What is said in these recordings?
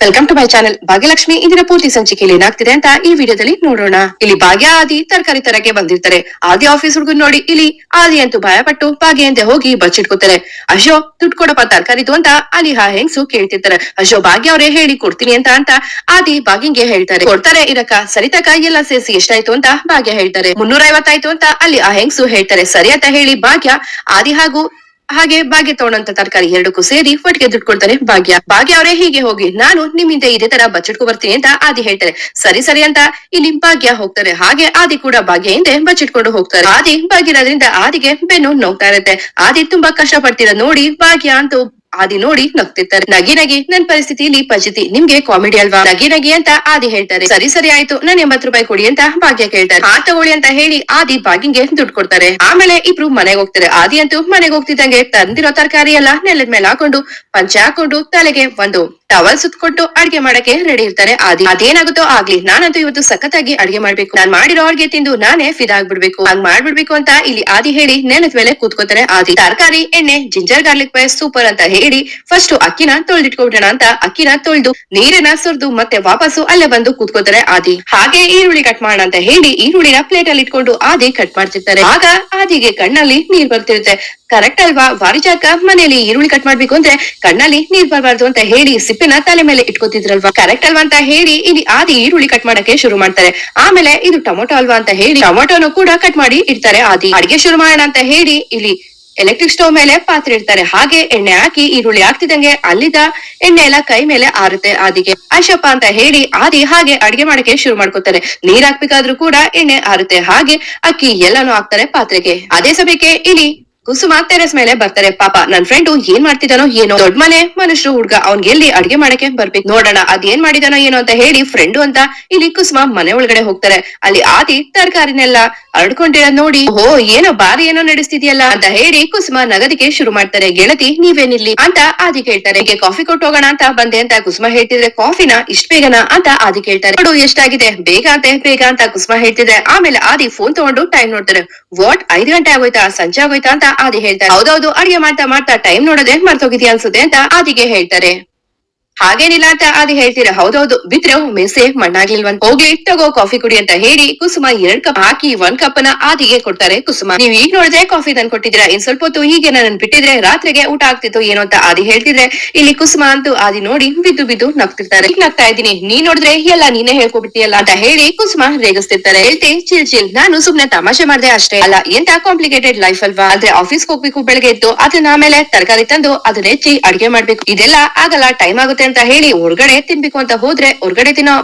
Welcome to my channel Bhagyalakshmi ಇಂದಿನ ಪೂರ್ತಿ ಸಂಚಿಕೆಯಲ್ಲಿ ಏನಾಗ್ತಿದೆ ಅಂತ ಈ ವಿಡಿಯೋದಲ್ಲಿ ನೋಡೋಣ. ಇಲ್ಲಿ ಭಾಗ್ಯ, ಆದಿ, ತರಕಾರಿ ತರಕ್ಕೆ ಬಂದಿರ್ತಾರೆ. ಆದಿ ಆಫೀಸ್ ಹುಡುಗನ್ ನೋಡಿ, ಇಲ್ಲಿ ಆದಿ ಅಂತೂ ಭಯಪಟ್ಟು ಭಾಗ್ಯ ಹೋಗಿ ಬಚ್ಚಿಟ್ಕೋತಾರೆ ಅಶೋ, ದುಡ್ಡು ಕೊಡಪ್ಪ ತರಕಾರಿದು ಅಂತ ಅಲ್ಲಿ ಆ ಹೆಂಗ್ಸು ಕೇಳ್ತಿರ್ತಾರೆ. ಅಶೋ, ಭಾಗ್ಯ ಅವರೇ ಹೇಳಿ ಕೊಡ್ತೀನಿ ಅಂತ ಅಂತ ಆದಿ ಭಾಗ್ಯಂಗೆ ಹೇಳ್ತಾರೆ. ಕೊಡ್ತಾರೆ ಇರಕ ಸರಿತಕ ಎಲ್ಲ ಸೇರಿಸಿ ಎಷ್ಟಾಯ್ತು ಅಂತ ಭಾಗ್ಯ ಹೇಳ್ತಾರೆ. ಮುನ್ನೂರ ಐವತ್ತಾಯ್ತು ಅಂತ ಅಲ್ಲಿ ಆ ಹೆಂಗ್ಸು ಹೇಳ್ತಾರೆ. ಸರಿ ಅಂತ ಹೇಳಿ ಭಾಗ್ಯ, ಆದಿ ಹಾಗೂ ಹಾಗೆ ಭಾಗ್ಯ ತಗೊಂಡಂತ ತರಕಾರಿ ಎರಡಕ್ಕೂ ಸೇರಿ ಒಟ್ಟಿಗೆ ದುಡ್ಡು ಭಾಗ್ಯ. ಭಾಗ್ಯ ಅವರೇ ಹೀಗೆ ಹೋಗಿ, ನಾನು ನಿಮ್ಮಿಂದ ಇದೇ ತರ ಬಚ್ಚಿಟ್ಕೊ ಬರ್ತೀನಿ ಅಂತ ಆದಿ ಹೇಳ್ತಾರೆ. ಸರಿ ಸರಿ ಅಂತ ಇಲ್ಲಿ ಭಾಗ್ಯ ಹೋಗ್ತಾರೆ. ಹಾಗೆ ಆದಿ ಕೂಡ ಭಾಗ್ಯ ಹಿಂದೆ ಬಚ್ಚಿಟ್ಕೊಂಡು ಹೋಗ್ತಾರೆ. ಆದಿ ಭಾಗ್ಯರಾದ್ರಿಂದ ಆದಿಗೆ ಬೆನ್ನು ನೋಗ್ತಾ ಇರುತ್ತೆ. ಆದಿ ತುಂಬಾ ಕಷ್ಟ ಪಡ್ತಿರ ನೋಡಿ ಭಾಗ್ಯ ಅಂತೂ ಆದಿ ನೋಡಿ ನಗ್ತಿರ್ತಾರೆ. ನಗಿ ನಗಿ, ನನ್ ಪರಿಸ್ಥಿತಿ ಇಲ್ಲಿ ಪಜಿತಿ ನಿಮ್ಗೆ ಕಾಮಿಡಿ ಅಲ್ವಾ? ನಗಿ ನಗಿ ಅಂತ ಆದಿ ಹೇಳ್ತಾರೆ. ಸರಿ ಸರಿ ಆಯ್ತು, ನನ್ ಎಂಬತ್ ರೂಪಾಯಿ ಕೊಡಿ ಅಂತ ಭಾಗ್ಯ ಕೇಳ್ತಾರೆ. ಆ ತಗೊಳ್ಳಿ ಅಂತ ಹೇಳಿ ಆದಿ ಬಾಗಿಂಗೆ ದುಡ್ಡು ಕೊಡ್ತಾರೆ. ಆಮೇಲೆ ಇಬ್ರು ಮನೆಗೆ ಹೋಗ್ತಾರೆ. ಆದಿ ಅಂತೂ ಮನೆಗೆ ಹೋಗ್ತಿದ್ದಂಗೆ ತಂದಿರೋ ತರಕಾರಿ ಎಲ್ಲ ನೆಲದ ಮೇಲೆ ಹಾಕೊಂಡು, ಪಂಚೆ ಹಾಕೊಂಡು ತಲೆಗೆ ಒಂದು ಟವಲ್ ಸುತ್ಕೊಟ್ಟು ಅಡ್ಗೆ ಮಾಡಕ್ಕೆ ರೆಡಿ ಇರ್ತಾರೆ. ಆದಿ ಅದೇನಾಗುತ್ತೋ ಆಗ್ಲಿ, ನಾನಂತೂ ಇವತ್ತು ಸಖತ್ತಾಗಿ ಅಡ್ಗೆ ಮಾಡ್ಬೇಕು. ನಾನ್ ಮಾಡಿರೋ ಅಡ್ಗೆ ತಿಂದು ನಾನೇ ಫಿದಾಗ್ಬಿಡ್ಬೇಕು ಹಂಗ್ ಮಾಡ್ಬಿಡ್ಬೇಕು ಅಂತ ಇಲ್ಲಿ ಆದಿ ಹೇಳಿ ನೆಲದ ಮೇಲೆ ಕೂತ್ಕೋತಾರೆ ಆದಿ ತರಕಾರಿ, ಎಣ್ಣೆ, ಜಿಂಜರ್ ಗಾರ್ಲಿಕ್ ಪೇಸ್ಟ್ ಸೂಪರ್ ಅಂತ ಹೇಳಿ ಫಸ್ಟ್ ಅಕ್ಕಿನ ತೊಳ್ದಿಟ್ಕೊಬಿಡೋಣ ಅಂತ ಅಕ್ಕಿನ ತೊಳ್ದು ನೀರನ್ನ ಸುರಿದು ಮತ್ತೆ ವಾಪಸ್ಸು ಅಲ್ಲೇ ಬಂದು ಕೂತ್ಕೋತಾರೆ ಆದಿ. ಹಾಗೆ ಈರುಳ್ಳಿ ಕಟ್ ಮಾಡೋಣ ಅಂತ ಹೇಳಿ ಈರುಳ್ಳಿನ ಪ್ಲೇಟ್ ಅಲ್ಲಿ ಇಟ್ಕೊಂಡು ಆದಿ ಕಟ್ ಮಾಡ್ತಿರ್ತಾರೆ. ಆಗ ಆದಿಗೆ ಕಣ್ಣಲ್ಲಿ ನೀರ್ ಬರ್ತಿರುತ್ತೆ. ಕರೆಕ್ಟ್ ಅಲ್ವಾ? ವಾರಿಜಾಕ ಮನೆಯಲ್ಲಿ ಈರುಳ್ಳಿ ಕಟ್ ಮಾಡ್ಬೇಕು ಅಂದ್ರೆ ಕಣ್ಣಲ್ಲಿ ನೀರ್ ಬರಬಾರ್ದು ಅಂತ ಹೇಳಿ ಸಿಪ್ಪಿನ ತಲೆ ಮೇಲೆ ಇಟ್ಕೋತಿದ್ರಲ್ವಾ? ಕರೆಕ್ಟ್ ಅಲ್ವಾ ಅಂತ ಹೇಳಿ ಇಲ್ಲಿ ಆದಿ ಈರುಳ್ಳಿ ಕಟ್ ಮಾಡಕ್ಕೆ ಶುರು ಮಾಡ್ತಾರೆ. ಆಮೇಲೆ ಇದು ಟೊಮೊಟೊ ಅಲ್ವಾ ಅಂತ ಹೇಳಿ ಟೊಮೊಟೊನು ಕೂಡ ಕಟ್ ಮಾಡಿ ಇಡ್ತಾರೆ ಆದಿ. ಅಡಿಗೆ ಶುರು ಮಾಡೋಣ ಅಂತ ಹೇಳಿ ಇಲ್ಲಿ ಎಲೆಕ್ಟ್ರಿಕ್ ಸ್ಟೋವ್ ಮೇಲೆ ಪಾತ್ರೆ ಇಡ್ತಾರೆ. ಹಾಗೆ ಎಣ್ಣೆ ಹಾಕಿ ಈರುಳ್ಳಿ ಹಾಕ್ತಿದಂಗೆ ಅಲ್ಲಿದ್ದ ಎಣ್ಣೆ ಎಲ್ಲ ಕೈ ಮೇಲೆ ಆರುತ್ತೆ ಆದಿಗೆ. ಆಶಪ್ಪ ಅಂತ ಹೇಳಿ ಆದಿ ಹಾಗೆ ಅಡಿಗೆ ಮಾಡಕ್ಕೆ ಶುರು ಮಾಡ್ಕೊತಾರೆ ನೀರ್ ಹಾಕ್ಬೇಕಾದ್ರೂ ಕೂಡ ಎಣ್ಣೆ ಆರುತ್ತೆ. ಹಾಗೆ ಅಕ್ಕಿ ಎಲ್ಲಾನು ಹಾಕ್ತಾರೆ ಪಾತ್ರೆಗೆ. ಅದೇ ಸಮಯಕ್ಕೆ ಇಲ್ಲಿ ಕುಸುಮ ಟೆರೆಸ್ ಮೇಲೆ ಬರ್ತಾರೆ ಪಾಪ. ನನ್ ಫ್ರೆಂಡು ಏನ್ ಮಾಡ್ತಿದಾನೋ ಏನೋ ದೊಡ್ಡ ಮನೆ ಮನುಷ್ಯರು ಹುಡ್ಗ, ಅವ್ನ್ ಎಲ್ಲಿ ಅಡ್ಗೆ ಮಾಡಕ್ಕೆ ಬರ್ಬೇಕು? ನೋಡೋಣ ಅದೇನ್ ಮಾಡಿದಾನೋ ಏನೋ ಅಂತ ಹೇಳಿ ಫ್ರೆಂಡು ಅಂತ ಇಲ್ಲಿ ಕುಸುಮ ಮನೆ ಒಳಗಡೆ ಹೋಗ್ತಾರೆ. ಅಲ್ಲಿ ಆದಿ ತರಕಾರಿನೆಲ್ಲ ಹರಡ್ಕೊಂಡಿರೋದ್ ನೋಡಿ ಓ ಏನೋ ಬಾರಿ ಏನೋ ನಡೆಸ್ತಿದ್ಯಲ್ಲ ಅಂತ ಹೇಳಿ ಕುಸುಮ ನಗದಿಗೆ ಶುರು ಮಾಡ್ತಾರೆ. ಗೆಳತಿ, ನೀವೇನಿಲ್ಲಿ? ಅಂತ ಆದಿ ಕೇಳ್ತಾರೆ. ಕಾಫಿ ಕೊಟ್ಟು ಹೋಗೋಣ ಅಂತ ಬಂದೆ ಅಂತ ಕುಸುಮ ಹೇಳ್ತಿದ್ರೆ ಕಾಫಿನ ಇಷ್ಟ ಬೇಗನಾ? ಅಂತ ಆದಿ ಕೇಳ್ತಾರೆ. ನೋಡು, ಎಷ್ಟಾಗಿದೆ? ಬೇಗ ಅಂತೆ, ಬೇಗ ಅಂತ ಕುಸುಮ ಹೇಳ್ತಿದ್ರೆ. ಆಮೇಲೆ ಆದಿ ಫೋನ್ ತಗೊಂಡು ಟೈಮ್ ನೋಡ್ತಾರೆ. ವಾಟ್? ಐದು ಗಂಟೆ ಆಗೋಯ್ತಾ? ಸಂಜೆ ಆಗೋಯ್ತಾ? ಅಂತ ಆದಿ ಹೇಳ್ತಾರೆ. ಹೌದೌದು ಅಡಿಗೆ ಮಾಡ್ತಾ ಮಾಡ್ತಾ ಟೈಮ್ ನೋಡೋದೇ ಮರ್ತೋಗಿದ್ಯಾ ಅನ್ಸುತ್ತೆ ಅಂತ ಆದಿಗೆ ಹೇಳ್ತಾರೆ. ಹಾಗೇನಿಲ್ಲ ಅಂತ ಅದು ಹೇಳ್ತೀರಾ? ಹೌದೌದು. ಬಿದ್ರೆ ಮೆಸೆ ಮಣ್ಣಾಗ್ಲಿಲ್ವಂತ. ಹೋಗ್ಲಿ, ತಗೋ ಕಾಫಿ ಕುಡಿ ಅಂತ ಹೇಳಿ ಕುಸುಮ ಎರಡ್ ಕಪ್ ಹಾಕಿ ಒಂದ್ ಕಪ್ನ ಆದಿಗೆ ಕೊಡ್ತಾರೆ ಕುಸುಮ. ನೀವ್ ಈಗ ನೋಡಿದ್ರೆ ಕಾಫಿ ತಂದ್ ಕೊಟ್ಟಿದ್ರ ಇನ್ ಸ್ವಲ್ಪ ಹೊತ್ತು ಹೀಗೆ ನನ್ನ ಬಿಟ್ಟಿದ್ರೆ ರಾತ್ರಿಗೆ ಊಟ ಆಗ್ತಿತ್ತು ಏನೋ ಅಂತ ಆದಿ ಹೇಳ್ತಿದ್ರೆ ಇಲ್ಲಿ ಕುಸುಮ ಅಂತೂ ಆದಿ ನೋಡಿ ಬಿದ್ದು ಬಿದ್ದು ನಗ್ತಿರ್ತಾರೆ. ಈಗ ನಗ್ತಾ ಇದ್ದೀನಿ. ನೀ ನೋಡಿದ್ರೆ ಎಲ್ಲ ನೀನೇ ಹೇಳ್ಕೊಬಿಟ್ಟಿಯಲ್ಲ ಅಂತ ಹೇಳಿ ಕುಸುಮ ರೇಗಿಸ್ತಿರ್ತಾರೆ. ಹೇಳ್ತಿ ಚಿಲ್ ಚಿಲ್ ನಾನು ಸುಮ್ನೆ ತಮಾಷೆ ಮಾಡ್ದೆ ಅಷ್ಟೇ. ಅಲ್ಲ, ಎಂತ ಕಾಂಪ್ಲಿಕೇಟೆಡ್ ಲೈಫ್ ಅಲ್ವಾ? ಆದ್ರೆ ಆಫೀಸ್ ಹೋಗ್ಬೇಕು ಬೆಳಗ್ಗೆ ಎದ್ದು, ಅದನ್ನ ಆಮೇಲೆ ತರಕಾರಿ ತಂದು ಅದನ್ನ ಹೆಚ್ಚಿ ಅಡಿಗೆ ಮಾಡ್ಬೇಕು. ಇದೆಲ್ಲ ಆಗಲ್ಲ ಟೈಮ್ ಆಗುತ್ತೆ ಅಂತ ಹೇಳಿ ಹೊರ್ಗಡೆ ತಿನ್ಬೇಕು ಅಂತ ಹೋದ್ರೆ ಹೊರ್ಗಡೆ ತಿನ್ನೋ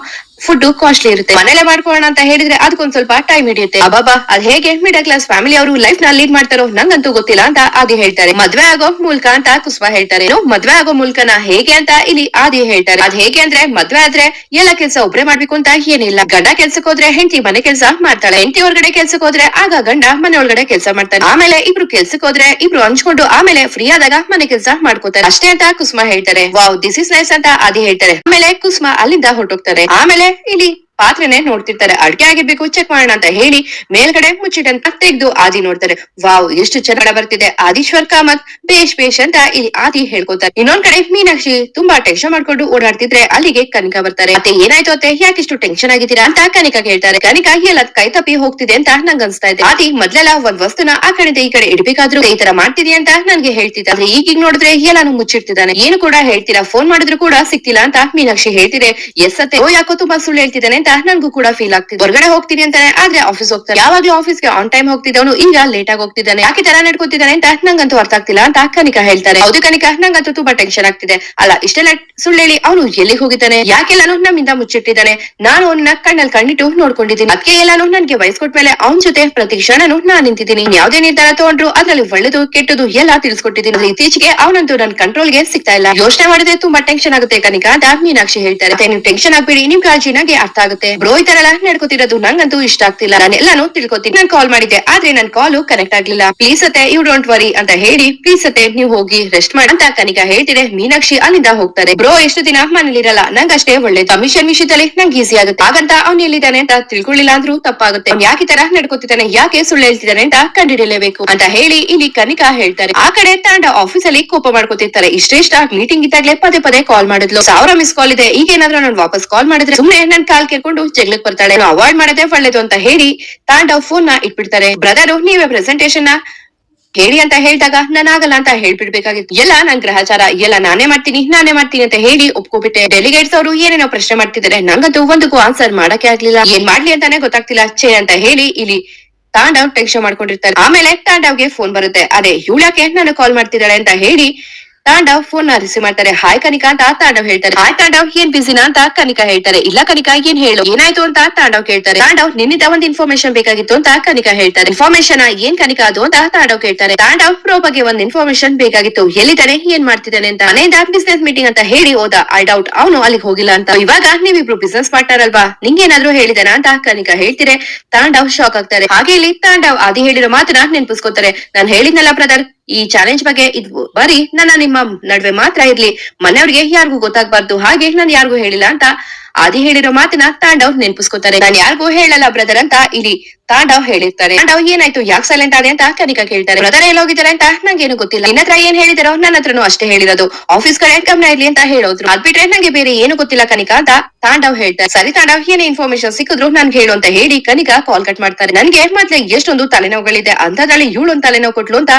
ಫುಡ್ ಕಾಸ್ಟ್ಲಿ ಇರುತ್ತೆ. ಮನೇಲೆ ಮಾಡ್ಕೊಳ್ಳೋಣ ಅಂತ ಹೇಳಿದ್ರೆ ಅದಕ್ಕೊಂದ್ ಸ್ವಲ್ಪ ಟೈಮ್ ಹಿಡಿಯುತ್ತೆ. ಅಬಾಬಾ ಅದ್ ಹೇಗೆ? ಮಿಡಲ್ ಕ್ಲಾಸ್ ಫ್ಯಾಮಿಲಿ ಅವರು ಲೈಫ್ನ ಲೀಡ್ ಮಾಡ್ತಾರೋ ನಂಗಂತೂ ಗೊತ್ತಿಲ್ಲ ಅಂತ ಆದಿ ಹೇಳ್ತಾರೆ. ಮದ್ವೆ ಆಗೋ ಮೂಲಕ ಅಂತ ಕುಸುಮ ಹೇಳ್ತಾರೆ. ಮದ್ವೆ ಆಗೋ ಮೂಲಕನ ಹೇಗೆ ಅಂತ ಇಲ್ಲಿ ಆದಿ ಹೇಳ್ತಾರೆ. ಅದ್ ಹೇಗೆ ಅಂದ್ರೆ ಮದ್ವೆ ಆದ್ರೆ ಎಲ್ಲ ಕೆಲಸ ಒಬ್ರೆ ಮಾಡ್ಬೇಕು ಅಂತ ಏನಿಲ್ಲ. ಗಂಡ ಕೆಲ್ಸಕ್ಕೆ ಹೋದ್ರೆ ಹೆಂಡತಿ ಮನೆ ಕೆಲಸ ಮಾಡ್ತಾಳೆ. ಹೆಂಡತಿ ಹೊರಗಡೆ ಕೆಲ್ಸಕ್ಕೆ ಹೋದ್ರೆ ಆಗ ಗಂಡ ಮನೆ ಒಳಗಡೆ ಕೆಲಸ ಮಾಡ್ತಾರೆ ಆಮೇಲೆ ಇಬ್ರು ಕೆಲ್ಸಕ್ಕೆ ಹೋದ್ರೆ ಇಬ್ರು ಹಂಚ್ಕೊಂಡು ಆಮೇಲೆ ಫ್ರೀ ಆದಾಗ ಮನೆ ಕೆಲಸ ಮಾಡ್ಕೋತಾರೆ. ಅಷ್ಟೇ ಅಂತ ಕುಸ್ಮ ಹೇಳ್ತಾರೆ. ವಾವ್ ದಿಸ್ ಇಸ್ ನೈಸ್ ಅಂತ ಆದಿ ಹೇಳ್ತಾರೆ. ಆಮೇಲೆ ಕುಸ್ಮ ಅಲ್ಲಿಂದ ಹೊರಟೋಗ್ತಾರೆ. ಆಮೇಲೆ ಇಲ್ಲಿ ಪಾತ್ರೆನೆ ನೋಡ್ತಿರ್ತಾರೆ. ಅಡ್ಗೆ ಆಗಿರ್ಬೇಕು ಚೆಕ್ ಮಾಡೋಣ ಅಂತ ಹೇಳಿ ಮೇಲ್ಗಡೆ ಮುಚ್ಚಿಟ್ಟಂತ ತೆಗೆದು ಆದಿ ನೋಡ್ತಾರೆ. ವಾವ್, ಎಷ್ಟು ಚೆನ್ನಾಗಿ ಬರ್ತಿದೆ. ಆದೀಶ್ವರ್ ಕಾಮತ್, ಬೇಷ್ ಬೇಷ್ ಅಂತ ಇಲ್ಲಿ ಆದಿ ಹೇಳ್ಕೊತಾರೆ ಇನ್ನೊಂದ್ ಕಡೆ ಮೀನಾಕ್ಷಿ ತುಂಬಾ ಟೆನ್ಷನ್ ಮಾಡ್ಕೊಂಡು ಓಡಾಡ್ತಿದ್ರೆ ಅಲ್ಲಿಗೆ ಕನಿಕಾ ಬರ್ತಾರೆ. ಮತ್ತೆ ಏನಾಯ್ತು ಅತ್ತೆ? ಇಷ್ಟು ಟೆನ್ಷನ್ ಆಗಿದ್ದೀರಾ ಅಂತ ಕನಿಕಾ ಹೇಳ್ತಾರೆ ಕನಿಕಾ ಎಲ್ಲ ಕೈ ತಪ್ಪಿ ಹೋಗ್ತಿದೆ ಅಂತ ನಂಗ್ ಅನ್ಸ್ತಾ ಇದೆ. ಆದಿ ಮೊದ್ಲೆಲ್ಲ ಒಂದ್ ವಸ್ತುನ ಆ ಕಡೆ ಈ ಕಡೆ ಇಡ್ಬೇಕಾದ್ರೂ ಈ ತರ ಮಾಡ್ತಿದ್ಯ ಅಂತ ನನ್ಗೆ ಹೇಳ್ತಿದ್ದ. ಆದ್ರೆ ಈಗೀಗ ನೋಡಿದ್ರೆ ಎಲ್ಲಾನು ಮುಚ್ಚಿಡ್ತಿದ್ದಾನೆ. ಏನು ಕೂಡ ಹೇಳ್ತೀರಾ ಫೋನ್ ಮಾಡಿದ್ರು ಕೂಡ ಸಿಕ್ತಿಲ್ಲ ಅಂತ ಮೀನಾಕ್ಷಿ ಹೇಳ್ತಿದೆ. ಎಸ್ ಅತ್ತೆ? ಓ, ಯಾಕೋ ತುಂಬಾ ಸುಳ್ಳು ಹೇಳ್ತಿದ್ದಾನೆ ಅಂತ ನನ್ಗೂ ಕೂಡ ಫೀಲ್ ಆಗ್ತಿದೆ. ಹೊರಗಡೆ ಹೋಗ್ತೀನಿ ಅಂತಾನೆ, ಆದ್ರೆ ಆಫೀಸ್ ಹೋಗ್ತಾನೆ. ಯಾವಾಗ್ಲೂ ಆಫೀಸ್ಗೆ ಆನ್ ಟೈಮ್ ಹೋಗ್ತಿದ್ದವನು ಈಗ ಲೇಟ್ ಆಗಿ ಹೋಗ್ತಿದ್ದಾನೆ. ಯಾಕೆ ತರ ನಡ್ಕೊತಿದ್ದಾನೆ ಅಂತ ನಂಗಂತೂ ಅರ್ಥ ಆಗ್ತಿಲ್ಲ. ಅಂತ ಕನಿಕಾ ಹೇಳ್ತಾರೆ. ಹೌದು ಕನಿಕಾ, ನಂಗಂತೂ ತುಂಬಾ ಟೆನ್ಷನ್ ಆಗ್ತಿದೆ. ಅಲ್ಲ, ಇಷ್ಟೆಲ್ಲ ಸುಳ್ಳು ಹೇಳಿ ಅವನು ಎಲ್ಲಿ ಹೋಗಿದ್ದಾನೆ? ಯಾಕೆಲ್ಲಾನು ನಮ್ಮಿಂದ ಮುಚ್ಚಿಟ್ಟಿದ್ದಾನೆ? ನಾನು ಅವನ್ನ ಕಣ್ಣಲ್ಲಿ ಕಣ್ಣಿಟ್ಟು ನೋಡ್ಕೊಂಡಿದ್ದೀನಿ. ಅದಕ್ಕೆ ಎಲ್ಲಾನು ನನ್ಗೆ ವಯಸ್ಕೊಟ್ಮೇಲೆ ಅವನ ಜೊತೆ ಪ್ರತಿ ಕ್ಷಣನು ನಾನು ನಿಂತಿದ್ದೀನಿ. ಯಾವುದೇ ನಿರ್ಧಾರ ತಗೊಂಡ್ರು ಅದ್ರಲ್ಲಿ ಒಳ್ಳೇದು, ಕೆಟ್ಟದು ಎಲ್ಲ ತಿಳಿಸ್ಕೊಟ್ಟಿದ್ದೀನಿ. ಇತ್ತೀಚೆಗೆ ಅವನಂತೂ ಕಂಟ್ರೋಲ್ಗೆ ಸಿಗ್ತಾ ಇಲ್ಲ. ಯೋಚನೆ ಮಾಡಿದ್ರೆ ತುಂಬಾ ಟೆನ್ಷನ್ ಆಗುತ್ತೆ ಕನಿಕಾ ಅಂತ ಮೀನಾಕ್ಷಿ ಹೇಳ್ತಾರೆ. ನೀವು ಟೆನ್ಷನ್ ಆಗ್ಬೇಡಿ. ನಿಮ್ ಕಾಳಜಿ ನಂಗೆ ಅರ್ಥ ಆಗುತ್ತೆ. ಆಗುತ್ತೆ. ಬ್ರೋ, ಈ ತರ ಎಲ್ಲ ನಡ್ಕೋತಿರೋದು ನಂಗಂತೂ ಇಷ್ಟ ಆಗ್ತಿಲ್ಲ. ನಾನು ಎಲ್ಲಾನು ತಿಳ್ಕೊತೀನಿ. ನಾನು ಕಾಲ್ ಮಾಡಿದ್ದೆ, ಆದ್ರೆ ನನ್ ಕಾಲು ಕನೆಕ್ಟ್ ಆಗ್ಲಿಲ್ಲ. ಪ್ಲೀಸ್ ಅತ್ತೆ ಯು ಡೋಂಟ್ ವರಿ ಅಂತ ಹೇಳಿ ಪ್ಲೀಸ್ ಅತ್ತೆ, ನೀವು ಹೋಗಿ ರೆಸ್ಟ್ ಮಾಡಿ ಅಂತ ಕನಿಕಾ ಹೇಳ್ತಿದೆ. ಮೀನಾಕ್ಷಿ ಅಲ್ಲಿಂದ ಹೋಗ್ತಾರೆ. ಬ್ರೋ, ಎಷ್ಟು ದಿನ ಮನೇಲಿರಲ್ಲ? ನಂಗಷ್ಟೇ ಒಳ್ಳೆ ಕಮಿಷನ್ ವಿಷಯದಲ್ಲಿ ನಂಗೆ ಈಸಿ ಆಗುತ್ತೆ. ಹಾಗಂತ ಅವ್ನು ಎಲ್ಲಿದ್ದಾನೆ ಅಂತ ತಿಳ್ಕೊಳ್ಳಿಲ್ಲ ಅಂದ್ರೂ ತಪ್ಪಾಗುತ್ತೆ. ಯಾಕೆ ತರ ನಡ್ಕೋತಿದ್ದಾನೆ? ಯಾಕೆ ಸುಳ್ಳು ಹೇಳ್ತಿದ್ದಾನೆ ಅಂತ ಕಂಡುಹಿಡಿಯಲೇಬೇಕು ಅಂತ ಹೇಳಿ ಇಲ್ಲಿ ಕನಿಕಾ ಹೇಳ್ತಾರೆ. ಆ ಕಡೆ ತಾಂಡ ಆಫೀಸ್ ಅಲ್ಲಿ ಕೋಪ ಮಾಡ್ಕೋತಿರ್ತಾರೆ. ಇಷ್ಟೇ ಸ್ಟಾರ್ಟ್ ಮೀಟಿಂಗ್ ಇದ್ದಾಗಲೇ ಪದೇ ಪದೇ ಕಾಲ್ ಮಾಡಿದ್ಲು. ಸಾವಿರ ಮಿಸ್ ಕಾಲ್ ಇದೆ. ಈಗ ಏನಾದ್ರೂ ನಾನು ವಾಪಸ್ ಕಾಲ್ ಮಾಡಿದ್ರೆ ಸುಮ್ನೆ ನನ್ ಕಾಲ್ ಕೇಳ್ಕೊಂಡು ಜಗ್ಲಕ್ ಬರ್ತಾಳೆ. ಅವಾಯ್ಡ್ ಮಾಡದೆ ಒಳ್ಳೇದು ಅಂತ ಹೇಳಿ ತಾಂಡವ್ ಫೋನ್ನ ಇಟ್ಬಿಡ್ತಾರೆ. ಬ್ರದರ್ ನೀವೇ ಪ್ರೆಸೆಂಟೇಶನ್ನ ಹೇಳಿ ಅಂತ ಹೇಳಿದಾಗ ನಾನು ಆಗಲ್ಲ ಅಂತ ಹೇಳ್ಬಿಡ್ಬೇಕಾಗಿತ್ತು. ಎಲ್ಲ ನನ್ ಗ್ರಹಚಾರ, ಎಲ್ಲ ನಾನೇ ಮಾಡ್ತೀನಿ ನಾನೇ ಮಾಡ್ತೀನಿ ಅಂತ ಹೇಳಿ ಒಪ್ಕೊಬಿಟ್ಟೆ. ಡೆಲಿಗೇಟ್ಸ್ ಅವರು ಏನೇನೋ ಪ್ರಶ್ನೆ ಮಾಡ್ತಿದ್ದಾರೆ. ನಂಗಂತೂ ಒಂದಕ್ಕೂ ಆನ್ಸರ್ ಮಾಡಕ್ಕೆ ಆಗ್ಲಿಲ್ಲ. ಏನ್ ಮಾಡ್ಲಿ ಅಂತಾನೆ ಗೊತ್ತಾಗ್ತಿಲ್ಲ. ಛೇ ಅಂತ ಹೇಳಿ ಇಲ್ಲಿ ತಾಂಡವ್ ಟೆನ್ಷನ್ ಮಾಡ್ಕೊಂಡಿರ್ತಾರೆ. ಆಮೇಲೆ ತಾಂಡವ್ಗೆ ಫೋನ್ ಬರುತ್ತೆ. ಅದೇ ಇವಳಕ್ಕೆ ನಾನು ಕಾಲ್ ಮಾಡ್ತಿದ್ದಾಳೆ ಅಂತ ಹೇಳಿ ತಾಂಡವ್ ಫೋನ್ನ ರಿಸೀವ್ ಮಾಡ್ತಾರೆ. ಹಾಯ್ ಕನಿಕಾ ಅಂತ ತಾಂಡವ್ ಹೇಳ್ತಾರೆ. ಹಾಯ್ ತಾಂಡವ್, ಏನ್ ಬಿಸಿನಾ ಅಂತ ಕನಿಕಾ ಹೇಳ್ತಾರೆ. ಇಲ್ಲ ಕನಿಕಾ, ಏನ್ ಹೇಳು? ಏನಾಯ್ತು ಅಂತ ತಾಂಡವ್ ಕೇಳ್ತಾರೆ. ತಾಂಡವ್, ನಿನ್ನಿಂದ ಒಂದ್ ಇನ್ಫಾರ್ಮೇಶನ್ ಬೇಕಾಗಿತ್ತು ಅಂತ ಕನಿಕಾ ಹೇಳ್ತಾರೆ. ಇನ್ಫಾರ್ಮೇಶನ್ ಏನ್ ಕನಿಕಾ ಅದು ಅಂತ ತಾಂಡವ್ ಕೇಳ್ತಾರೆ. ತಾಂಡವ್ ಪ್ರೋ ಬಗ್ಗೆ ಒಂದ್ ಇನ್ಫಾರ್ಮೇಶನ್ ಬೇಕಾಗಿತ್ತು. ಎಲ್ಲಿದ್ದಾನೆ, ಏನ್ ಮಾಡ್ತಿದ್ದಾನೆ ಅಂತ? ಮನೆಯಿಂದ ಬಿಸ್ನೆಸ್ ಮೀಟಿಂಗ್ ಅಂತ ಹೇಳಿ ಹೋದ. ಐ ಡೌಟ್ ಅವನು ಅಲ್ಲಿಗೆ ಹೋಗಿಲ್ಲ ಅಂತ. ಇವಾಗ ನೀವಿಬ್ರು ಬಿಸ್ನೆಸ್ ಪಾರ್ಟ್ನರ್ ಅಲ್ವಾ ನಿಂಗೇನಾದ್ರೂ ಹೇಳಿದಾನ ಅಂತ ಕನಿಕಾ ಹೇಳ್ತಿರೆ ತಾಂಡವ್ ಶಾಕ್ ಆಗ್ತಾರೆ. ಹಾಗೆ ಇಲ್ಲಿ ತಾಂಡವ್ ಅದಿ ಹೇಳಿರೋ ಮಾತನ್ನ ನೆನ್ಪಿಸ್ಕೊತಾರೆ. ನಾನ್ ಹೇಳಿದ್ನಲ್ಲ ಬ್ರದರ್ ಈ ಚಾಲೆಂಜ್ ಬಗ್ಗೆ ಇದು ಬರೀ ನನ್ನ ನಿಮ್ಮ ನಡುವೆ ಮಾತ್ರ ಇರ್ಲಿ. ಮನೆಯವ್ರಿಗೆ ಯಾರಿಗೂ ಗೊತ್ತಾಗ್ಬಾರ್ದು. ಹಾಗೆ ನಾನು ಯಾರಿಗೂ ಹೇಳಿಲ್ಲ ಅಂತ ಆದಿ ಹೇಳಿರೋ ಮಾತನ್ನ ತಾಂಡವ್ ನೆನ್ಪಿಸ್ಕೊತಾರೆ. ನಾನು ಯಾರಿಗೂ ಹೇಳಲ್ಲ ಬ್ರದರ್ ಅಂತ ಇಲ್ಲಿ ತಾಂಡವ್ ಹೇಳಿರ್ತಾರೆ. ತಾಂಡವ್ ಏನಾಯ್ತು? ಯಾಕೆ ಸೈಲೆಂಟ್ ಆದೆ ಅಂತ ಕನಿಕಾ ಕೇಳ್ತಾರೆ. ಬ್ರದರ್ ಎಲ್ಲೋಗಿದ್ದಾರೆ ಅಂತ ನಂಗೇನು ಗೊತ್ತಿಲ್ಲ. ನಿನ್ನ ಏನ್ ಹೇಳಿದಾರೋ ನನ್ನ ಹತ್ರನು ಅಷ್ಟೇ ಹೇಳಿರೋದು. ಆಫೀಸ್ ಕಡೆ ಕಮ್ಮ ಇರ್ಲಿ ಅಂತ ಹೇಳೋದ್ರು. ಅದ್ಬಿಟ್ರೆ ನಂಗೆ ಬೇರೆ ಏನು ಗೊತ್ತಿಲ್ಲ ಕನಿಕಾ ಅಂತ ತಾಂಡವ್ ಹೇಳ್ತಾರೆ. ಸರಿ ತಾಂಡವ್, ಏನ್ ಇನ್ಫಾರ್ಮೇಶನ್ ಸಿಕ್ಕಿದ್ರು ನನ್ಗೆ ಹೇಳು ಅಂತ ಹೇಳಿ ಕನಿಕ ಕಾಲ್ ಕಟ್ ಮಾಡ್ತಾರೆ. ನನ್ಗೆ ಮೊದ್ಲೇ ಎಷ್ಟೊಂದು ತಲೆನೋವುಗಳಿದೆ. ಅಂತದ್ರಲ್ಲಿ ಇವಳು ತಲೆನೋವು ಕೊಟ್ಲು ಅಂತ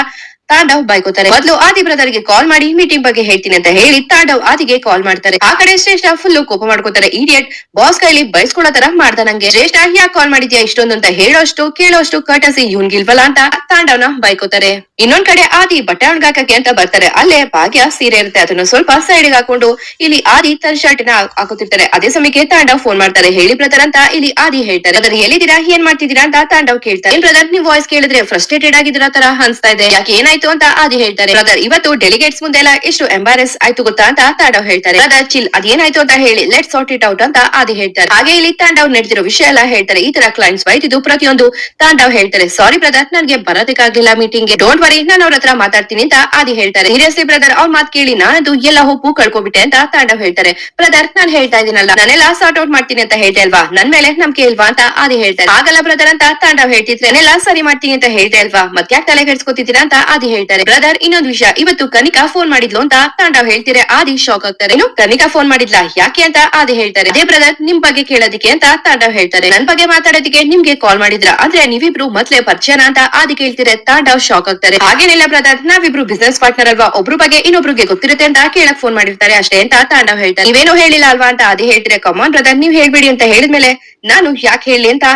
ತಾಂಡವ್ ಬೈಕೋತಾರೆ ಮೊದಲು ಆದಿ ಬ್ರದರ್ಗೆ ಕಾಲ್ ಮಾಡಿ ಮೀಟಿಂಗ್ ಬಗ್ಗೆ ಹೇಳ್ತೀನಿ ಅಂತ ಹೇಳಿ ತಾಂಡವ್ ಆದಿಗೆ ಕಾಲ್ ಮಾಡ್ತಾರೆ. ಆ ಕಡೆ ಶ್ರೇಷ್ಠ ಫುಲ್ ಕೋಪ ಮಾಡ್ಕೋತಾರೆ. ಇಡಿಯಟ್ ಬಾಸ್ ಕೈಲಿ ಬೈಸ್ಕೊಳ್ಳೋ ತರ ಮಾಡ್ದ ನಂಗೆ. ಶ್ರೇಷ್ಠ ಯಾಕೆ ಕಾಲ್ ಮಾಡಿದ್ಯಾ ಇಷ್ಟೊಂದು? ಅಂತ ಹೇಳೋಷ್ಟು, ಕೇಳೋಷ್ಟು ಕಟಸಿ ಇವ್ನ್ಗಿಲ್ವಲ್ಲ ಅಂತ ತಾಂಡವ್ನ ಬೈಕೋತಾರೆ ಇನ್ನೊಂದ್ ಕಡೆ ಆದಿ ಬಟ್ಟೆ ಒಣಗಾಕಕ್ಕೆ ಅಂತ ಬರ್ತಾರೆ. ಅಲ್ಲೇ ಭಾಗ್ಯ ಸೀರೆ ಇರುತ್ತೆ. ಅದನ್ನ ಸ್ವಲ್ಪ ಸೈಡ್ ಹಾಕೊಂಡು ಇಲ್ಲಿ ಆದಿ ತನ್ನ ಶರ್ಟ್ನ ಹಾಕುತ್ತಿರ್ತಾರೆ. ಅದೇ ಸಮಯಕ್ಕೆ ತಾಂಡವ್ ಫೋನ್ ಮಾಡ್ತಾರೆ. ಹೇಳಿ ಬ್ರದರ್ ಅಂತ ಇಲ್ಲಿ ಆದಿ ಹೇಳ್ತಾರೆ. ಅದರ ಎಲ್ಲಿದ್ದೀರಾ? ಏನ್ ಮಾಡ್ತಿದ್ದೀರಾ? ಅಂತ ತಾಂಡವ್ ಕೇಳ್ತಾರೆ. ಬ್ರದರ್ ನೀವು ವಾಯ್ಸ್ ಕೇಳಿದ್ರೆ ಫ್ರಸ್ಟ್ರೇಟೆಡ್ ಆಗಿದ್ರ ತರ ಅನ್ಸ್ತಾ ಇದೆ. ಯಾಕೆ ಏನಾಯ್ತು? ಅಂತ ಆದಿ ಹೇಳ್ತಾರೆ. ಬ್ರದರ್ ಇವತ್ತು ಡೆಲಿಗೇಟ್ಸ್ ಮುಂದೆ ಎಲ್ಲ ಎಷ್ಟು ಎಂಬಾರೆಸ್ ಆಯ್ತು ಗೊತ್ತಾ ಅಂತ ತಾಂಡವ್ ಹೇಳ್ತಾರೆ. ಬ್ರದರ್ ಚಿಲ್ ಅದೇನಾಯ್ತು ಅಂತ ಹೇಳಿ ಲೆಟ್ ಸಾರ್ಟ್ ಇಟ್ ಔಟ್ ಅಂತ ಆದಿ ಹೇಳ್ತಾರೆ. ಹಾಗೆ ಇಲ್ಲಿ ತಾಂಡವ್ ನಡೆದಿರೋ ವಿಷಯ ಎಲ್ಲ ಹೇಳ್ತಾರೆ. ಈ ತರ ಕ್ಲೈಂಟ್ಸ್ ಬೈತಿದ್ದು ಪ್ರತಿಯೊಂದು ತಾಂಡವ್ ಹೇಳ್ತಾರೆ. ಸಾರಿ ಬ್ರದರ್ ನನ್ಗೆ ಬರೋದಕ್ಕಾಗಿಲ್ಲ ಮೀಟಿಂಗ್ಗೆ. ಡೋಂಟ್ ವರಿ ನಾನು ಅವ್ರ ಹತ್ರ ಮಾತಾಡ್ತೀನಿ ಅಂತ ಆದಿ ಹೇಳ್ತಾರೆ. ಸೀರಿಯಸ್ಲಿ ಬ್ರದರ್ ಅವ್ರ ಮಾತ್ ಕೇಳಿ ನಾನದು ಎಲ್ಲ ಹೋಪು ಕಳ್ಕೊಬಿಟ್ಟೆ ಅಂತ ತಾಂಡವ್ ಹೇಳ್ತಾರೆ. ಬ್ರದರ್ ನಾನ್ ಹೇಳ್ತಾ ಇದೀನಲ್ಲ ನಾನೆಲ್ಲ ಸಾರ್ಟ್ ಔಟ್ ಮಾಡ್ತೀನಿ ಅಂತ ಹೇಳ್ದೆ ಅಲ್ವಾ? ನನ್ ಮೇಲೆ ನಂಬಿಕೆ ಇಲ್ವಾ ಅಂತ ಆದಿ ಹೇಳ್ತಾರೆ. ಆಗಲ್ಲ ಬ್ರದರ್ ಅಂತ ತಾಂಡವ್ ಹೇಳ್ತಿದ್ರೆ, ನಾನೆಲ್ಲ ಸರಿ ಮಾಡ್ತೀನಿ ಅಂತ ಹೇಳ್ದೆ ಅಲ್ವಾ? ಮತ್ತ್ಯಾಕ್ ತಲೆ ಕೆಡ್ಸ್ಕೊತಿದ್ದೀರಾ ಅಂತ ಆದಿ ಹೇಳ್ತಾರೆ. ಬ್ರದರ್ ಇನ್ನೊಂದ್ ವಿಷಯ. ಇವತ್ತು ಕನಿಕಾ ಫೋನ್ ಮಾಡಿದ್ಲು ಅಂತ ತಾಂಡವ್ ಹೇಳ್ತಿರೆ ಆದಿ ಶಾಕ್ ಆಗ್ತಾರೆ. ಇನ್ನು ಕನಿಕಾ ಫೋನ್ ಮಾಡಿದ್ಲಾ? ಯಾಕೆ ಅಂತ ಆದಿ ಹೇಳ್ತಾರೆ. ಅದೇ ಬ್ರದರ್ ನಿಮ್ ಬಗ್ಗೆ ಕೇಳೋದಿಕ್ಕೆ ಅಂತ ತಾಂಡವ್ ಹೇಳ್ತಾರೆ. ನನ್ ಬಗ್ಗೆ ಮಾತಾಡೋದಿಕ್ಕೆ ನಿಮ್ಗೆ ಕಾಲ್ ಮಾಡಿದ್ರ? ಅಂದ್ರೆ ನೀವಿಬ್ರು ಮೊದ್ಲೇ ಪರಿಚಯನ ಅಂತ ಆದಿ ಕೇಳ್ತಿರೆ ತಾಂಡವ್ ಶಾಕ್ ಆಗ್ತಾರೆ. ಹಾಗೇನಿಲ್ಲ ಬ್ರದರ್ ನಾವಿಬ್ರು ಬಿಸ್ನೆಸ್ ಪಾರ್ಟ್ನರ್ ಅಲ್ವಾ? ಒಬ್ರು ಬಗ್ಗೆ ಇನ್ನೊಬ್ರಿಗೆ ಗೊತ್ತಿರುತ್ತೆ ಅಂತ ಕೇಳಕ್ ಫೋನ್ ಮಾಡಿರ್ತಾರೆ ಅಷ್ಟೇ ಅಂತ ತಾಂಡವ್ ಹೇಳ್ತಾರೆ. ನೀವೇನು ಹೇಳಿಲ್ಲ ಅಲ್ವಾ ಅಂತ ಆದಿ ಹೇಳ್ತಿರೆ ಕಮಾನ್ ಬ್ರದರ್ ನೀವ್ ಹೇಳ್ಬಿಡಿ ಅಂತ ಹೇಳಿದ್ಮೇಲೆ ನಾನು ಯಾಕೆ ಹೇಳಿ ಅಂತ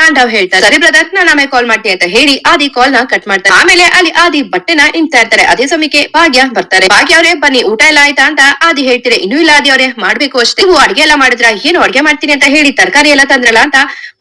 ತಾಂಡವ್ ಹೇಳ್ತಾರೆ, ಸರಿ ಬ್ರದರ್ ನಾನು ಕಾಲ್ ಮಾಡ್ತೀನಿ ಅಂತ ಹೇಳಿ ಆದಿ ಕಾಲ್ನ ಕಟ್ ಮಾಡ್ತಾರೆ. ಆಮೇಲೆ ಅಲ್ಲಿ ಆದಿ ಬಟ್ಟೆನ ಇಂತಾ ಇರ್ತಾರೆ. ಅದೇ ಸಮಯಕ್ಕೆ ಭಾಗ್ಯ ಬರ್ತಾರೆ. ಭಾಗ್ಯ ಅವರೇ, ಬನ್ನಿ, ಊಟ ಎಲ್ಲ ಆಯ್ತಾ ಅಂತ ಆದಿ ಹೇಳ್ತಾರೆ ಇನ್ನೂ ಇಲ್ಲ ಆದಿ ಅವರೇ, ಮಾಡ್ಬೇಕು ಅಷ್ಟೇ. ನೀವು ಅಡ್ಗೆ ಎಲ್ಲ ಮಾಡಿದ್ರ? ಏನು ಅಡ್ಗೆ ಮಾಡ್ತೀನಿ ಅಂತ ಹೇಳಿ ತರಕಾರಿ ಎಲ್ಲ ತಂದ್ರಲ್ಲ ಅಂತ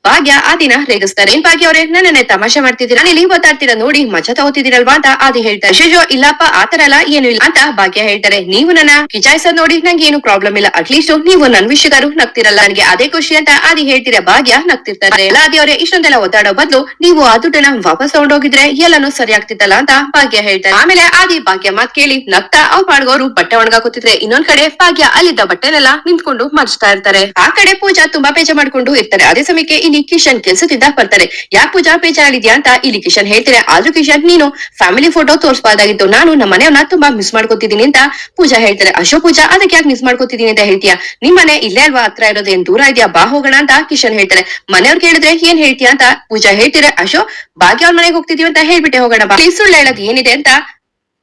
ಭಾಗ್ಯ, ಆ ದಿನ ರೇಗಿಸ್ತಾರೆ. ಏನ್ ಭಾಗ್ಯ ಅವ್ರೆ ನನ್ನೇ ತಮಾಷೆ ಮಾಡ್ತಿದ್ದೀರಾ? ಇಲ್ಲಿ ಮಾತಾಡ್ತೀರಾ ನೋಡಿ, ಮಜಾ ತಗೋತಿದ್ದೀರಲ್ವಾ ಅಂತ ಆದಿ ಹೇಳ್ತಾರೆ. ಶಿಶೋ ಇಲ್ಲಪ್ಪ ಆತರ ಅಲ್ಲ ಏನು ಇಲ್ಲ ಅಂತ ಭಾಗ್ಯ ಹೇಳ್ತಾರೆ. ನೀವು ನನ್ನ ಕಿಚಾಯಿಸೋದ್ ನೋಡಿ, ನಂಗೆ ಏನು ಪ್ರಾಬ್ಲಮ್ ಇಲ್ಲ. ಅಟ್ಲೀಸ್ಟ್ ನೀವು ನನ್ ವಿಷಯಗಾರು ನಗ್ತಿರಲ್ಲ. ನನಗೆ ಅದೇ ಖುಷಿ ಅಂತ ಆದಿ ಹೇಳ್ತೀರಾ ಭಾಗ್ಯ ನಗ್ತಿರ್ತಾರೆ. ಎಲ್ಲ ಆದಿ ಅವ್ರೆ, ಇಷ್ಟೊಂದೆಲ್ಲ ಒದ್ದಾಡೋ ಬದಲು ನೀವು ಆ ದುಡ್ಡನ್ನ ವಾಪಸ್ ತಗೊಂಡೋಗಿದ್ರೆ ಎಲ್ಲಾನು ಸರಿ ಆಗ್ತಿತ್ತಲ್ಲ ಅಂತ ಭಾಗ್ಯ ಹೇಳ್ತಾರೆ. ಆಮೇಲೆ ಆದಿ ಭಾಗ್ಯ ಮಾತ್ ಕೇಳಿ ನಗ್ತಾ ಅವ್ರ ಪಾಡ್ಗೋರು ಬಟ್ಟೆ ಒಣಗಾಕುತ್ತಿದ್ರೆ ಇನ್ನೊಂದ್ ಕಡೆ ಭಾಗ್ಯ ಅಲ್ಲಿದ್ದ ಬಟ್ಟೆನೆಲ್ಲ ನಿಂತ್ಕೊಂಡು ಮರ್ಚ್ತಾ ಇರ್ತಾರೆ. ಆ ಕಡೆ ಪೂಜಾ ತುಂಬಾ ಬೇಜ ಮಾಡ್ಕೊಂಡು ಇರ್ತಾರೆ. ಅದೇ ಸಮಯಕ್ಕೆ ಇಲ್ಲಿ ಕಿಶನ್ ಕೆಲ್ಸದಿಂದ ಬರ್ತಾರೆ. ಯಾಕೆ ಪೂಜಾ ಬೇಜಾರಿದ್ಯಾ ಅಂತ ಇಲ್ಲಿ ಕಿಶನ್ ಹೇಳ್ತಾರೆ ಆದ್ರೂ ಕಿಶನ್, ನೀನು ಫ್ಯಾಮಿಲಿ ಫೋಟೋ ತೋರಿಸಬಾರ್ದಾಗಿತ್ತು. ನಾನು ನಮ್ಮ ಮನೆಯವ್ರನ್ನ ತುಂಬಾ ಮಿಸ್ ಮಾಡ್ಕೋತಿದ್ದೀನಿ ಅಂತ ಪೂಜಾ ಹೇಳ್ತಾರೆ. ಅಶೋ ಪೂಜಾ, ಅದಕ್ಕೆ ಯಾಕೆ ಮಿಸ್ ಮಾಡ್ಕೋತಿದ್ದೀನಿ ಅಂತ ಹೇಳ್ತೀಯಾ? ನಿಮ್ ಮನೆ ಇಲ್ಲೇ ಅಲ್ವಾ? ಹತ್ರ ಇರೋದು ಏನ್ ದೂರ ಇದೆಯಾ? ಬಾ ಹೋಗೋಣ ಅಂತ ಕಿಶನ್ ಹೇಳ್ತಾರೆ. ಮನೆಯವ್ರು ಕೇಳಿದ್ರೆ ಏನ್ ಹೇಳ್ತೀಯಾ ಅಂತ ಪೂಜಾ ಹೇಳ್ತಾರೆ ಅಶೋ ಭಾಗ್ಯ ಅವ್ರ ಮನೆಗೆ ಹೋಗ್ತಿದೀವಿ ಅಂತ ಹೇಳ್ಬಿಟ್ಟೆ ಹೋಗೋಣ ಬಾ. ಸುಳ್ಳು ಹೇಳೋದು ಏನಿದೆ ಅಂತ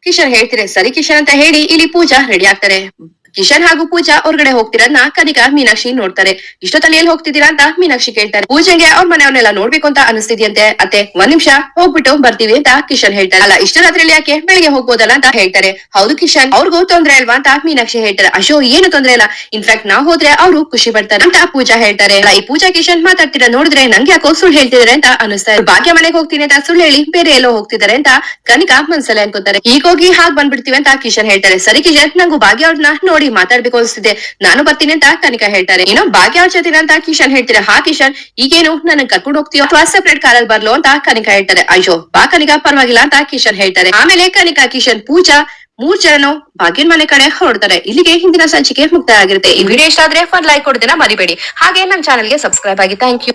ಕಿಶನ್ ಹೇಳ್ತಾರೆ ಸರಿ ಕಿಶನ್ ಅಂತ ಹೇಳಿ ಇಲ್ಲಿ ಪೂಜಾ ರೆಡಿ ಆಗ್ತಾರೆ. ಕಿಶನ್ ಹಾಗೂ ಪೂಜಾ ಹೊರಗಡೆ ಹೋಗ್ತಿರೋದ್ನ ಕನಿಕಾ ಮೀನಾಕ್ಷಿ ನೋಡ್ತಾರೆ. ಇಷ್ಟೊತ್ತಲ್ಲಿ ಎಲ್ಲಿ ಹೋಗ್ತಿದ್ದೀರಾ ಅಂತ ಮೀನಾಕ್ಷಿ ಕೇಳ್ತಾರೆ. ಪೂಜೆಗೆ ಅವ್ರ ಮನೆಯವ್ರನ್ನೆಲ್ಲ ನೋಡ್ಬೇಕು ಅಂತ ಅನಿಸ್ತಿದ್ಯಂತೆ. ಅತ್ತೆ ಒಂದ್ ನಿಮಿಷ ಹೋಗ್ಬಿಟ್ಟು ಬರ್ತೀವಿ ಅಂತ ಕಿಶನ್ ಹೇಳ್ತಾರೆ. ಅಲ್ಲ ಇಷ್ಟ ರಾತ್ರಿಯಲ್ಲಿ ಯಾಕೆ ಬೆಳಿಗ್ಗೆ ಹೋಗ್ಬೋದಲ್ಲ ಅಂತ ಹೇಳ್ತಾರೆ. ಹೌದು ಕಿಶನ್ ಅವ್ರಿಗೂ ತೊಂದ್ರೆ ಅಲ್ವಾ ಅಂತ ಮೀನಾಕ್ಷಿ ಹೇಳ್ತಾರೆ. ಅಶೋ ಏನು ತೊಂದ್ರೆ ಇಲ್ಲ. ಇನ್ಫ್ಯಾಕ್ಟ್ ನಾವ್ ಹೋದ್ರೆ ಅವರು ಖುಷಿ ಪಡ್ತಾರೆ ಅಂತ ಪೂಜಾ ಹೇಳ್ತಾರೆ. ಅಲ್ಲ, ಈ ಪೂಜಾ ಕಿಶನ್ ಮಾತಾಡ್ತೀರಾ ನೋಡಿದ್ರೆ ನಂಗೆ ಯಾಕೋ ಸುಳ್ಳು ಹೇಳ್ತಿದಾರೆ ಅಂತ ಅನಿಸ್ತಾರೆ ಭಾಗ್ಯ ಮನೆಗೆ ಹೋಗ್ತೀನಿ ಅಂತ ಸುಳ್ಳು ಹೇಳಿ ಬೇರೆ ಎಲ್ಲೋ ಹೋಗ್ತಿದ್ದಾರೆ ಅಂತ ಕನಿಕಾ ಮನ್ಸಲ್ಲೇ ಅನ್ಕೋತಾರೆ. ಈಗ ಹೋಗಿ ಹಾಗೆ ಬಂದ್ಬಿಡ್ತೀವಿ ಅಂತ ಕಿಶನ್ ಹೇಳ್ತಾರೆ. ಸರಿ ಕಿಶನ್ ನಂಗೂ ಭಾಗ್ಯ ಅವ್ರನ್ನ ನೋಡಿ ನೋಡಿ ಮಾತಾಡ್ಬೇಕು ಅನ್ಸ್ತಿದೆ ನಾನು ಬರ್ತೀನಿ ಅಂತ ಕನಿಕಾ ಹೇಳ್ತಾರೆ. ಏನೋ ಭಾಗ್ಯ ಅವ್ರ ಜೊತೆ ಅಂತ ಕಿಶನ್ ಹೇಳ್ತಾರೆ? ಹಾ ಕಿಶನ್, ಈಗೇನು ನನ್ನ ಕರ್ಕೊಂಡು ಹೋಗ್ತೀಯೋ ಅಥವಾ ಸೆಪರೇಟ್ ಕಾರಲ್ಲಿ ಬರ್ಲೋ ಅಂತ ಕನಿಕಾ ಹೇಳ್ತಾರೆ. ಅಯ್ಯೋ, ಬಾ ಕನಿಕಾ, ಪರವಾಗಿಲ್ಲ ಅಂತ ಕಿಶನ್ ಹೇಳ್ತಾರೆ. ಆಮೇಲೆ ಕನಿಕಾ, ಕಿಶನ್, ಪೂಜಾ ಮೂರ್ ಜನನು ಭಾಗ್ಯನ್ ಮನೆ ಕಡೆ ಹೊರಡ್ತಾರೆ. ಇಲ್ಲಿಗೆ ಹಿಂದಿನ ಸಂಚಿಕೆ ಮುಕ್ತಾಯ ಆಗಿರುತ್ತೆ. ಈ ವಿಡಿಯೋ ಇಷ್ಟ ಆದ್ರೆ ಫನ್ ಲೈಕ್ ಕೊಡೋದನ್ನ ಮರಿಬೇಡಿ. ಹಾಗೆ ನಮ್ಮ ಚಾನಲ್ಗೆ ಸಬ್ಸ್ಕ್ರೈಬ್ ಆಗಿ. Thank you